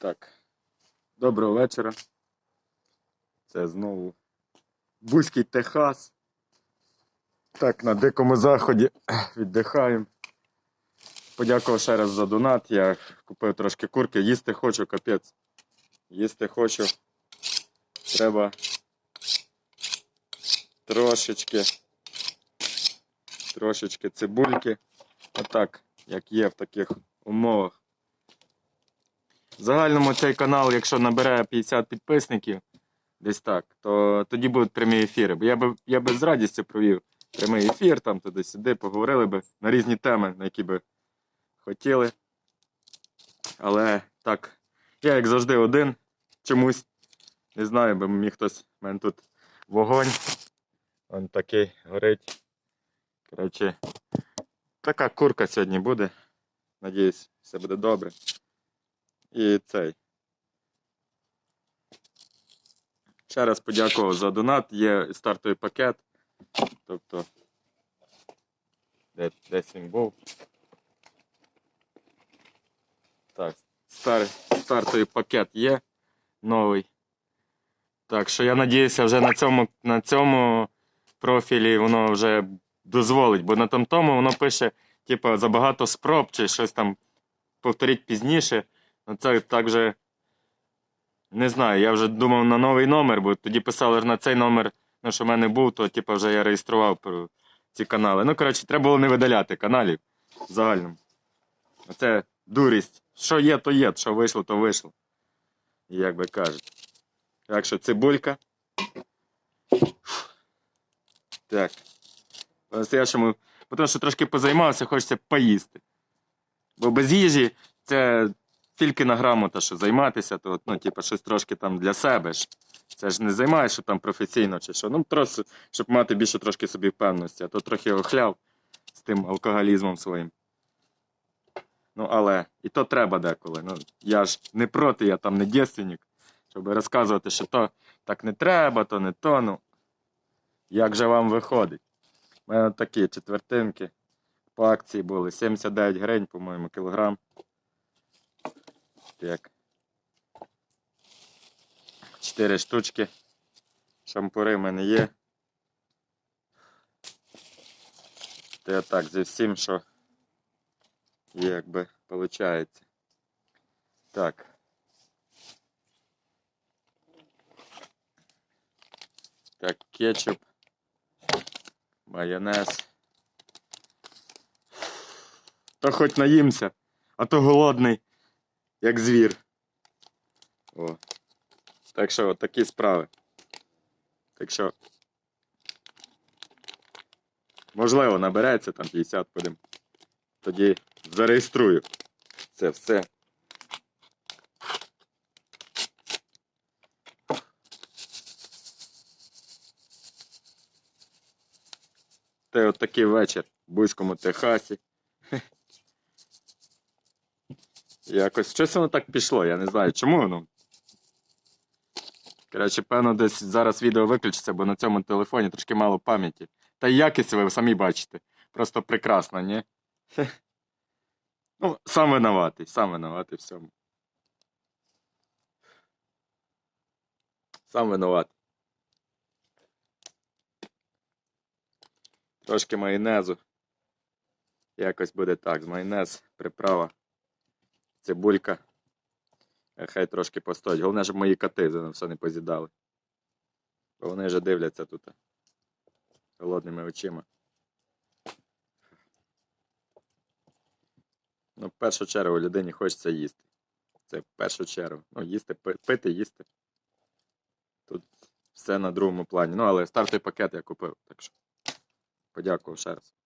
Так. Доброго вечора. Це знову Бузький Техас. Так, на дикому заході віддихаємо. Подякував ще раз за донат. Я купив трошки курки. Їсти хочу, капець. Їсти хочу. Треба трошечки. Трошечки цибульки. Отак, як є в таких умовах. В загальному цей канал, якщо набере 50 підписників, десь так, то тоді будуть прямі ефіри. Бо я би, я би з радістю провів прямий ефір, там туди-сюди, поговорили би на різні теми, на які би хотіли. Але так, я як завжди один чомусь. Не знаю, бо міг хтось. У мене тут вогонь. Он такий горить. Коротше, така курка сьогодні буде. Надіюсь, все буде добре. І цей. Ще раз подякував за донат. Є стартовий пакет. Тобто. Де, десь він був. Так, стар, стартовий пакет є новий. Так що я надіюся, вже на цьому, на цьому профілі воно вже дозволить, бо на тому тому воно пише, типу, забагато спроб чи щось там повторіть пізніше. Ну це так вже не знаю. Я вже думав на новий номер, бо тоді писали на цей номер, ну, що в мене був, то типу, вже я реєстрував про ці канали. Ну, коротше, треба було не видаляти каналів в. Оце дурість. Що є, то є, що вийшло, то вийшло. Як би кажуть. Так що цибулька. Так. По-настоящему, тому що трошки позаймався, хочеться поїсти. Бо без їжі це тільки на грамота, що займатися, то ну, типу, щось трошки там для себе ж. Це ж не займаєш, там професійно чи що. Ну, просто, щоб мати більше трошки собі впевненості, а то трохи охляв з тим алкоголізмом своїм. Ну, але і то треба деколи. Ну, я ж не проти, я там не дівственник, щоб розказувати, що то так не треба, то не то. Ну, як же вам виходить? У мене такі четвертинки по акції були. 79 гривень, по-моєму, кілограм. Так. Чотири штучки. Шампури в мене є. Та так, зі всім, що якби виходить. Так. Так, кетчуп, майонез. То хоч наїмся, а то голодний, як звір. О. Так що от такі справи. Так що. Можливо, набереться там 50 будемо. Тоді зареєструю це все. Це от такий вечір в Бузькому Техасі. Якось щось воно так пішло, я не знаю чому воно. Коротше, певно, десь зараз відео виключиться, бо на цьому телефоні трошки мало пам'яті. Та якість ви самі бачите. Просто прекрасно, ні? Ну, сам винуватий, сам винуватий всьому. Сам винуватий. Трошки майонезу. Якось буде так. З майонез, приправа, цибулька. Е, Хай трошки постоять. Головне, щоб мої коти за все не позідали. Бо вони вже дивляться тут голодними очима. Ну, в першу чергу людині хочеться їсти. Це в першу чергу. Ну, їсти, пити, їсти. Тут все на другому плані. Ну, але стартовий пакет я купив, так що. Подякував ще раз.